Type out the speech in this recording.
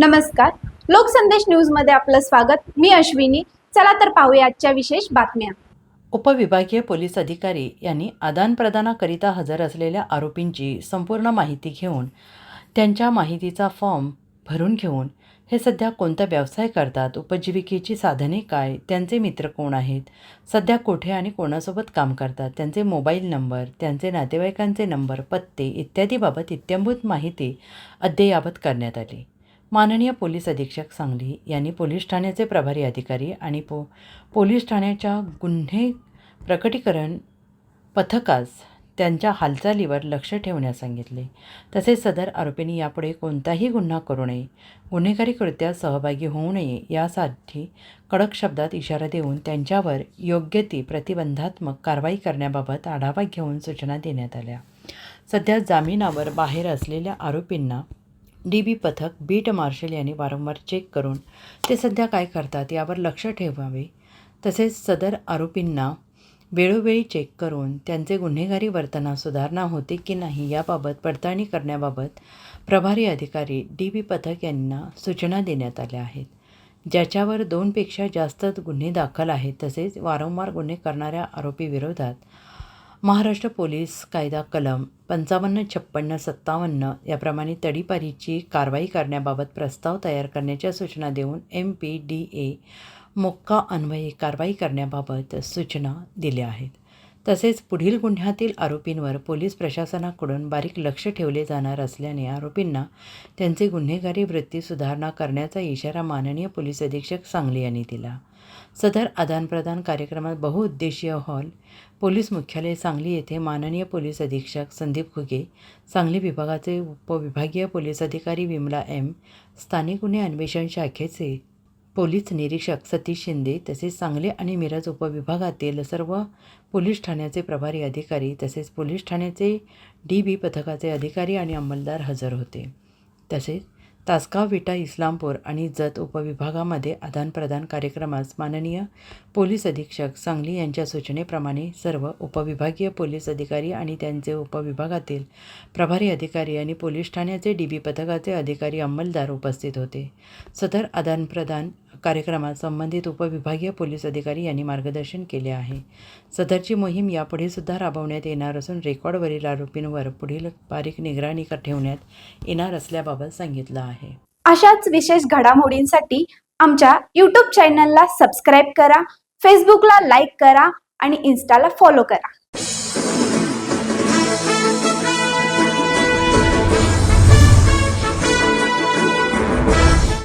नमस्कार. लोकसंदेश न्यूजमध्ये आपलं स्वागत. मी अश्विनी. चला तर पाहूया आजच्या विशेष बातम्या. उपविभागीय पोलीस अधिकारी यांनी आदानप्रदानाकरिता हजर असलेल्या आरोपींची संपूर्ण माहिती घेऊन त्यांच्या माहितीचा फॉर्म भरून घेऊन हे सध्या कोणता व्यवसाय करतात उपजीविकेची साधने काय त्यांचे मित्र कोण आहेत सध्या कुठे आणि कोणासोबत काम करतात त्यांचे मोबाईल नंबर त्यांचे नातेवाईकांचे नंबर पत्ते इत्यादीबाबत इत्यंभूत माहिती अद्ययावत करण्यात आली. माननीय पोलीस अधीक्षक सांगली यांनी पोलीस ठाण्याचे प्रभारी अधिकारी आणि पो पोलीस ठाण्याच्या गुन्हे प्रकटीकरण पथकास त्यांच्या हालचालीवर लक्ष ठेवण्यास सांगितले. तसेच सदर आरोपींनी यापुढे कोणताही गुन्हा करू नये गुन्हेगारी कृत्यात सहभागी होऊ नये यासाठी कडक शब्दात इशारा देऊन त्यांच्यावर योग्य ती प्रतिबंधात्मक कारवाई करण्याबाबत आढावा घेऊन सूचना देण्यात आल्या. सध्या जामिनावर बाहेर असलेल्या आरोपींना डी बी पथक बीट मार्शल यांनी वारंवार चेक करून ते सध्या काय करतात यावर लक्ष ठेवावे. तसेच सदर आरोपींना वेळोवेळी चेक करून त्यांचे गुन्हेगारी वर्तनात सुधारणा होते की नाही याबाबत पडताळणी करण्याबाबत प्रभारी अधिकारी डी बी पथक यांना सूचना देण्यात आल्या आहेत. ज्याच्यावर दोनपेक्षा जास्त गुन्हे दाखल आहेत तसेच वारंवार गुन्हे करणाऱ्या आरोपीविरोधात महाराष्ट्र पोलीस कायदा कलम पंचावन्न छप्पन्न सत्तावन्न याप्रमाणे तडीपारीची कारवाई करण्याबाबत प्रस्ताव तयार करण्याच्या सूचना देऊन M P D A MCOCA अन्वये कारवाई करण्याबाबत सूचना दिल्या आहेत. तसेच पुढील गुन्ह्यातील आरोपींवर पोलीस प्रशासनाकडून बारीक लक्ष ठेवले जाणार असल्याने आरोपींना त्यांचे गुन्हेगारी वृत्ती सुधारणा करण्याचा इशारा माननीय पोलीस अधीक्षक सांगली यांनी दिला. सदर आदानप्रदान कार्यक्रमात बहुउद्देशीय हॉल पोलीस मुख्यालय सांगली येथे माननीय पोलीस अधीक्षक संदीप खुगे सांगली विभागाचे उपविभागीय पोलीस अधिकारी विमला एम स्थानिक गुन्हे अन्वेषण शाखेचे पोलीस निरीक्षक सतीश शिंदे तसेच सांगली आणि मिरज उपविभागातील सर्व पोलीस ठाण्याचे प्रभारी अधिकारी तसेच पोलीस ठाण्याचे डी बी पथकाचे अधिकारी आणि अंमलदार हजर होते. तसेच तासगाव विटा इस्लामपूर आणि जत उपविभागामध्ये आदानप्रदान कार्यक्रमास माननीय पोलीस अधीक्षक सांगली यांच्या सूचनेप्रमाणे सर्व उपविभागीय पोलीस अधिकारी आणि त्यांचे उपविभागातील प्रभारी अधिकारी आणि पोलीस ठाण्याचे डी बी पथकाचे अधिकारी अंमलदार उपस्थित होते. सदर आदानप्रदान कार्यक्रमात संबंधित उपविभागीय पोलीस अधिकारी यांनी मार्गदर्शन केले आहे. सदरची मोहीम यापुढे सुद्धा राबवण्यात येणार असून रेकॉर्डवरील आरोपींवर पुढील बारीक निगराणी ठेवण्यात येणार असल्याबाबत सांगितलं आहे. अशाच विशेष घडामोडींसाठी आमच्या यूट्यूब चॅनलला सबस्क्राईब करा फेसबुकला लाईक करा आणि इन्स्टाला फॉलो करा.